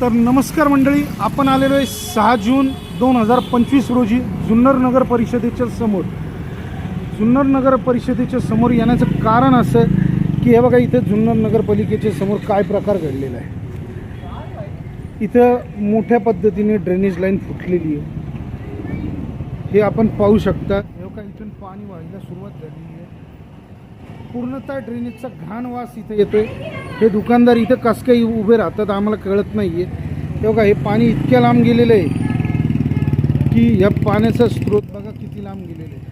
तर नमस्कार मंडळी आपण आलेलो आहे सहा जून दोन हजार पंचवीस रोजी जुन्नर नगर परिषदेच्या समोर. जुन्नर नगर परिषदेच्या समोर येण्याचं कारण असं की हे बघा इथं जुन्नर नगरपालिकेच्या समोर काय प्रकार घडलेला आहे. इथं मोठ्या पद्धतीने ड्रेनेज लाईन फुटलेली आहे. हे आपण पाहू शकता. हे बघा इथून पाणी व्हायला सुरुवात झाली. आहे पूर्णतः ड्रेनेजचा घाण वास इथं येतोय. हे दुकानदार इथं कसं काही उभे राहतात आम्हाला कळत नाही आहे हे बघा हे पाणी इतक्या लांब गेलेलं आहे की या पाण्याचा स्रोत बघा किती लांब गेलेलं आहे.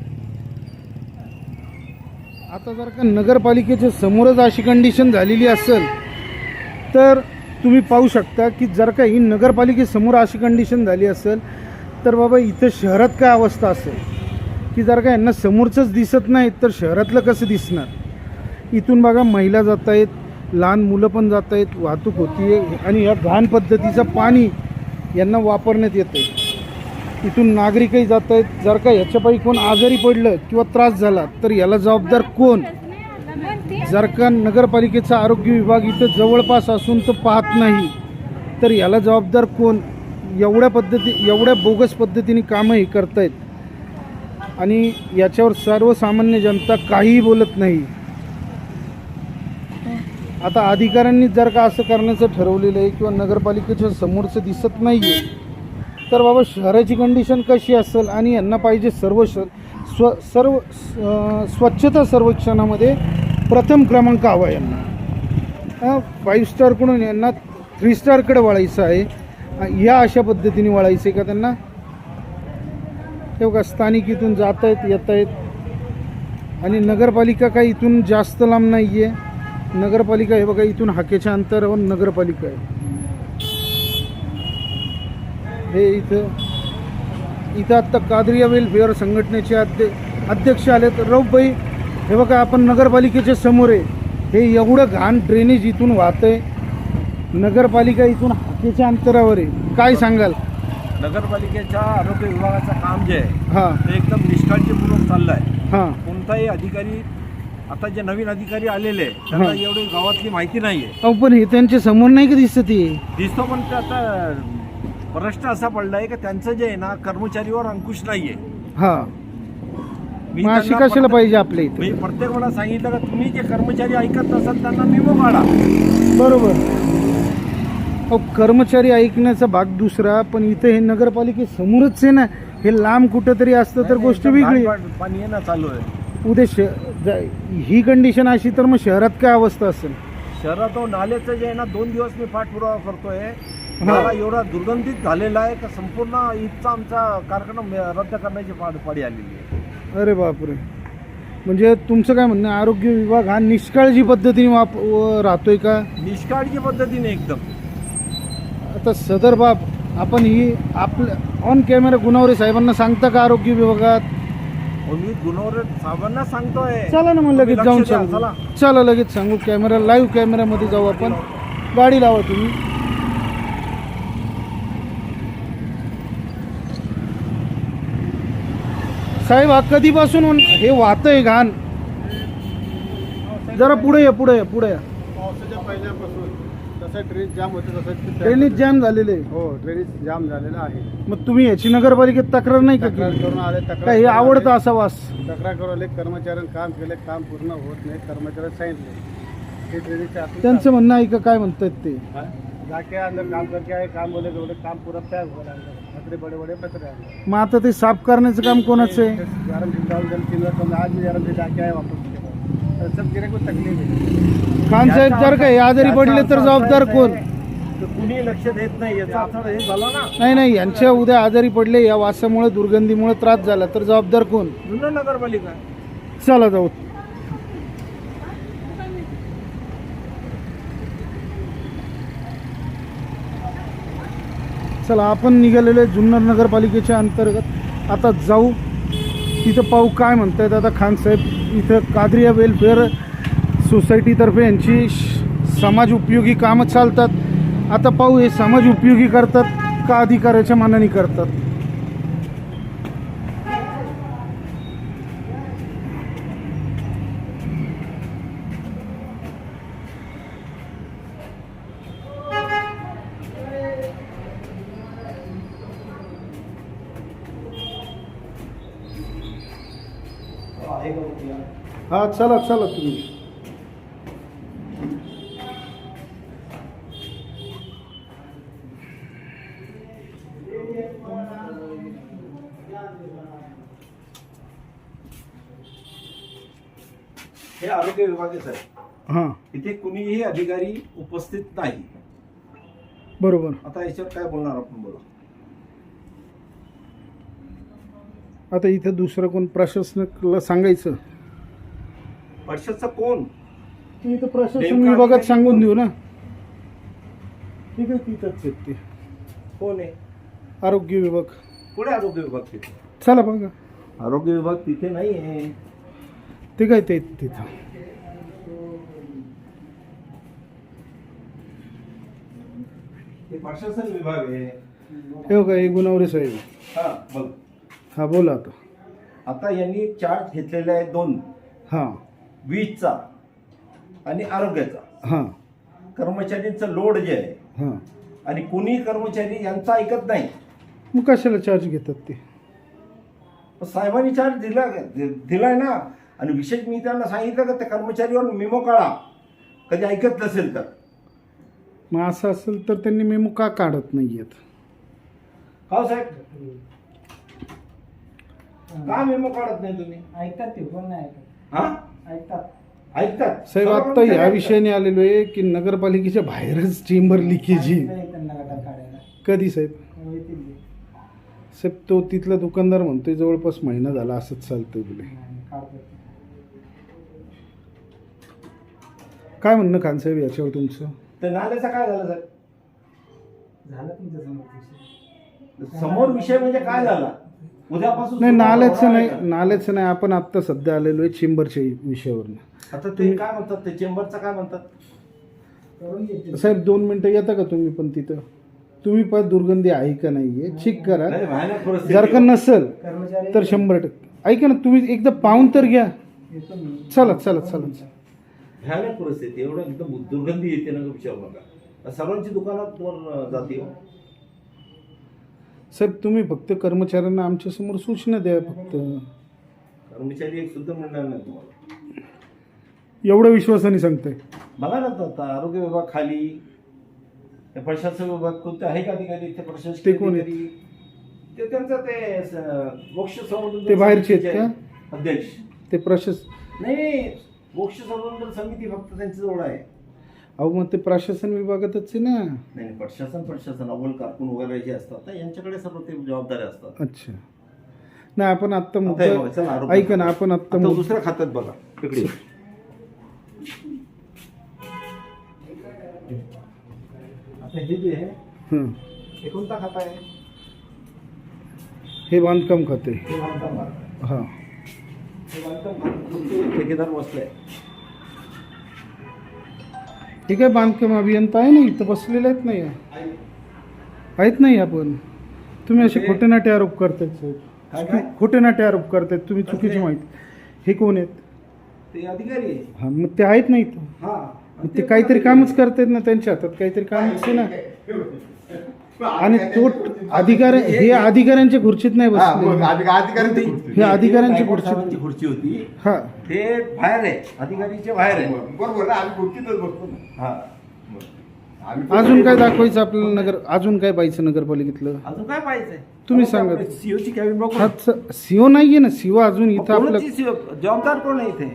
आता जर का नगरपालिकेच्या समोरच अशी कंडिशन झालेली असेल तर तुम्ही पाहू शकता की जर का ही नगरपालिकेसमोर अशी कंडिशन झाली असेल तर बाबा इथं शहरात काय अवस्था असेल? की जर का यांना समोरचंच दिसत नाही तर शहरातलं कसं दिसणार? इथून बघा महिला जात आहेत लहान मुलं पण जात आहेत वाहतूक होती आहे आणि या घाण पद्धतीचं पाणी यांना वापरण्यात येतं आहे इथून नागरिकही जात आहेत जर का ह्याच्यापैकी कोण आजारी पडलं किंवा त्रास झाला तर याला जबाबदार कोण? जर का नगरपालिकेचा आरोग्य विभाग इथं जवळपास असून तो पाहत नाही तर याला जबाबदार कोण? एवढ्या पद्धती एवढ्या बोगस पद्धतीने कामंही करतायत. आणि याच्यावर सर्वसामान्य जनता काहीही बोलत नाही. आता अधिकाऱ्यांनी जर का असं करण्याचं ठरवलेलं आहे किंवा नगरपालिकेच्या समोरचं दिसत नाही आहे तर बाबा शहराची कंडिशन कशी असेल आणि यांना पाहिजे सर्व श स्व सर्व स्वच्छता सर्वेक्षणामध्ये प्रथम क्रमांक हवा यांना. फाईव्ह स्टारकडून यांना थ्री स्टारकडे वळायचं आहे. या अशा पद्धतीने वळायचं आहे का त्यांना? हे बघा स्थानिक इथून जात आहेत येत आहेत आणि नगरपालिका काही इथून जास्त लांब नाही आहे नगरपालिका हे बघा इथून हाकेच्या अंतरावर नगरपालिका आहे. हे इथं इथं आत्ता कादरिया वेलफेअर संघटनेचे अध्य अध्यक्ष आलेत. रौफबाई हे बघा आपण नगरपालिकेच्या समोर आहे. हे एवढं घाण ड्रेनेज इथून वाहतंय नगरपालिका इथून हाकेच्या अंतरावर आहे. काय सांगाल? नगरपालिकेच्या आरोग्य विभागाचं काम जे आहे हां. ते एकदम निष्काळजीपूर्वक चाललं आहे हां. कोणताही अधिकारी आता जे नवीन अधिकारी आलेले त्यांना हा. एवढी गावातली माहिती नाही आहे अहो पण हे त्यांच्यासमोर नाही का दिसत हे? दिसतो पण ते आता प्रश्न असा पडला आहे की त्यांचं जे आहे ना कर्मचारीवर अंकुश नाही आहे हां. मी मग अशी त्यांना कशाला प्रत्येक- पाहिजे आपल्या मी इथे प्रत्येक वेळा सांगितलं का तुम्ही जे कर्मचारी ऐकत नसाल त्यांना मेमो काढा बरोबर. अहो कर्मचारी ऐकण्याचा भाग दुसरा पण इथे हे नगरपालिकेसमोरच आहे ना हे लांब कुठंतरी असतं तर गोष्ट वेगळी पाणी येणं चालू आहे. उद्या श ही कंडिशन अशी तर मग शहरात काय अवस्था असेल? शहरात नाल्याचं जे आहे ना दोन दिवस मी पाठपुरावा करतोय. मला एवढा दुर्गंधित झालेला आहे का संपूर्ण ईदचा आमचा कार्यक्रम रद्द करण्याची पाड पाडी आलेली आहे. अरे बापरे. म्हणजे तुमचं काय म्हणणं आरोग्य विभाग हा निष्काळजी पद्धतीने वाप राहतोय का? निष्काळजी पद्धतीने एकदम. आता सदर बाब आपण ही आपल्या ऑन कॅमेरा गुणावरे साहेबांना सांगता का आरोग्य विभागात? हो, मी गुणवरे साहेबांना सांगतोय. चला ना मग लगेच जाऊन सांगू. चला. चला लगेच सांगू. कॅमेरा लाईव्ह कॅमेऱ्यामध्ये जाऊ आपण. गाडी लावा तुम्ही. साहेब हा कधीपासून हे वाहतंय घाण. जरा पुढे या पुढे या पुढे या. पावसाच्या पहिल्यापासून. जसं ड्रेनेज जाम ड्रेनेज झालेले? आहे. हो ड्रेनेज जाम झालेला आहे. मग तुम्ही याची नगरपालिकेत तक्रार नाही का तक्रार केली? करून आले तक्रार काय हे आवडतं. असा वास? तक्रार करून आले कर्मचाऱ्यांनी काम केले काम पूर्ण होत नाही कर्मचाऱ्यांनी सांगितले. ड्रेनेजच्या आतून त्यांचं म्हणणं ऐका काय म्हणतात ते? हाँ? जाके अंदर काम करके आए काम बोले तो बोले काम पूरा पैक हो रहा है बड़े बड़े पतरे हैं मग आता ते साफ करण्याचं काम कोणाचं आहे? गरम दिन डाउन जल तीन बार कम आज भी गरम दिन जाके आए वापस उसके बाद। तो सब गिरे को तकलीफ है खान साहेब जर का हे आजारी पडले तर जबाबदार कोण? कुणी लक्ष देत नाही याचा अर्थ हे झाला ना. नाही नाही यांच्या उद्या आजारी पडले या वासामुळे दुर्गंधीमुळे त्रास झाला तर जबाबदार कोण? जुन्नर नगरपालिका. चला जाऊ. चला आपण निघालेलो जुन्नर नगरपालिकेच्या अंतर्गत. आता जाऊ. तिथं पाहू काय म्हणतायत आता खान साहेब. इथं कादरिया वेलफेअर सोसायटीतर्फे यांची समाज उपयोगी कामं चालतात. आता पाहू हे समाज उपयोगी करतात का अधिकाराच्या मानाने करतात? हा चला चला तुम्ही. आरोग्य विभागाचं आहे हां. इथे कुणीही अधिकारी उपस्थित नाही. बरोबर. आता याच्यावर काय बोलणार आपण बोला आता इथं दुसरं कोण प्रशासनाला सांगायचं? परिषदचा कोण? इथं प्रशासन नेमका विभागात अधिकारी सांगून कोण? देऊ ना. ठीक आहे तिथंच आहेत ते कोण आहे? आरोग्य विभाग. पुढे आरोग्य विभाग तिथे? चला बघा. आरोग्य विभाग तिथे नाही आहे ते काय ते तिथं. हे प्रशासन विभाग आहे. हे हे गुणवरे साहेब. हा बघ. हा बोला आता. आता यांनी चार्ज घेतलेले आहे दोन. हां. वीजचा आणि आरोग्याचा. हां. कर्मचारींचं लोड जे आहे. हां. आणि कुणी कर्मचारी यांचं ऐकत नाही. मग कशाला चार्ज घेतात ते? पण साहेबांनी चार्ज दिला दिलाय ना. आणि विशेष मी त्यांना सांगितलं का त्या कर्मचारीवर मेमो काढा. कधी ऐकत नसेल तर. मग असं असेल तर त्यांनी मेमो का काढत नाही आहेत हो साहेब. का मेमो काढत नाही तुम्ही? ऐकतात ते कोण नाही ऐकत? हा? ऐकतात. ऐकतात. साहेब आत्ता ऐकतात. विषयाने आलेलो आहे की नगरपालिकेच्या बाहेरच चेंबर लिकेज आहे नाही त्यांना गटार काढायला. कधी साहेब? येतील ते. साहेब तो तिथला दुकानदार म्हणतोय जवळपास महिना झाला असंच चालतंय नाही, काढतात काय म्हणणं खान साहेब याच्यावर तुमचं? तर नाल्याचं काय झालं झालं तुमच्यासमोर विषय. समोर विषय म्हणजे काय झाला? उद्यापासून नाही नाल्याचं होणार आहे नाही नाल्याचं नाही आपण आत्ता सध्या आलेलो आहे चेंबरच्या विषयावरनं? आता ते काय म्हणतात? ते चेंबरचं काय म्हणतात? करून साहेब दोन मिनटं येता का तुम्ही पण तिथं? तुम्ही पण दुर्गंधी आहे का नाहीये? चेक करा. नाही, भयानक परिस्थिती जर का नसेल कर्मचारी तर शंभर टक्के. ऐका ना तुम्ही एकदा पाहून तर घ्या. येतो मी. चला चला चला. भयानक परिस्थिती एवढं एकदम दुर्गंधी येते ना विचार बघा सर्वांची दुकानात वर जाते हो. साहेब तुम्ही फक्त कर्मचाऱ्यांना आमच्यासमोर सूचना द्या फक्त. कर्मचारी एक सुद्धा मिळणार नाही तुम्हाला. एवढं विश्वासाने सांगताय. बघा ना आता आरोग्य विभाग खाली प्रशासन विभाग कोणते आहे का अधिकारी? ते प्रशासकीय ते कोण आहेत? अधिकारी? ते त्यांचं ते स- मोक्ष संवर्धन ते बाहेरचे आहेत अध्यक्ष. ते प्रशास नाही मोक्ष संवर्धन समिती फक्त त्यांच्या जवळ आहे. अहो मग ते प्रशासन विभागातच आहे ना. नाही नाही, प्रशासन प्रशासन अव्वल कारकून वगैरे जे असतात ना यांच्याकडे सर्व ते जबाबदाऱ्या असतात. अच्छा. नाही आपण आत्ता आता हे बघा, चला, मुद्दा आरोग्य. ऐका ना आपण आत्ता आता मुद्दा दुसऱ्या खात्यात बघा तिकडे आता हे जे आहे हं. हे कोणता खाता आहे? हे बांधकाम खाते. हे बांधकाम खातं. हां. हे बांधकाम खातं. ठेकेदार बसले. हे काय बांधकाम अभियंता आहे ना इथं बसलेले आहेत नाही आहेत नाही आपण तुम्ही असे खोटे नाटे आरोप करतायत साहेब काय खोटे नाटे आरोप करतायत तुम्ही चुकीची? माहिती. हे कोण आहेत? ते अधिकारी आहे हा मग ते आहेत ना इथं. हा. मग ते काहीतरी कामच करतायत ना त्यांच्या हातात काहीतरी कामच आहे ना. आणि तो अधिकार हे अधिकाऱ्यांच्या खुर्चीत नाही बसले. हे अधिकाऱ्यांची खुर्ची साहेबांची खुर्ची होती. हा. ते बाहेर आहे. अधिकारीचे बाहेर आहे. बरोबर ना आम्ही खुर्चीतच बसतो ना. हा. आम्ही अजून काय दाखवायचं आपल्याला नगर अजून काय पाहिजे नगरपालिकेतलं? अजून काय पाहिजे तुम्ही सांगा. सीओची कॅबिन बघू हा सीओ नाहीये ना. सीओ अजून इथं आपलं? जबाबदार कोण आहे इथे?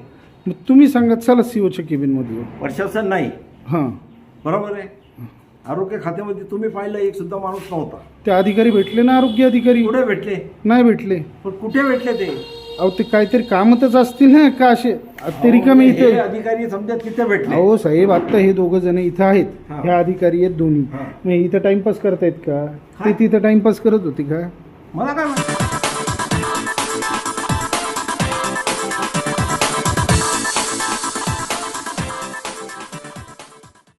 तुम्ही सांगा चला सीओच्या केबिनमध्ये. प्रशासन नाही. हां. बरोबर आहे. आरोग्य खात्यामध्ये तुम्ही पाहिलं एक सुद्धा माणूस नव्हता. ते अधिकारी भेटले ना आरोग्य अधिकारी? कुठे भेटले? नाही भेटले. पण कुठे भेटले ते? अहो ते काहीतरी कामतच असतील ना का असे? ते रिकामे हे इथे. अधिकारी समजा तिथे भेटले. अहो साहेब आता हे दोघं जण इथं आहेत. हा. हे अधिकारी आहेत दोन्ही. हा. मग इथं टाइमपास करतायत का? ते तिथं टाइमपास करत होते का? मला काय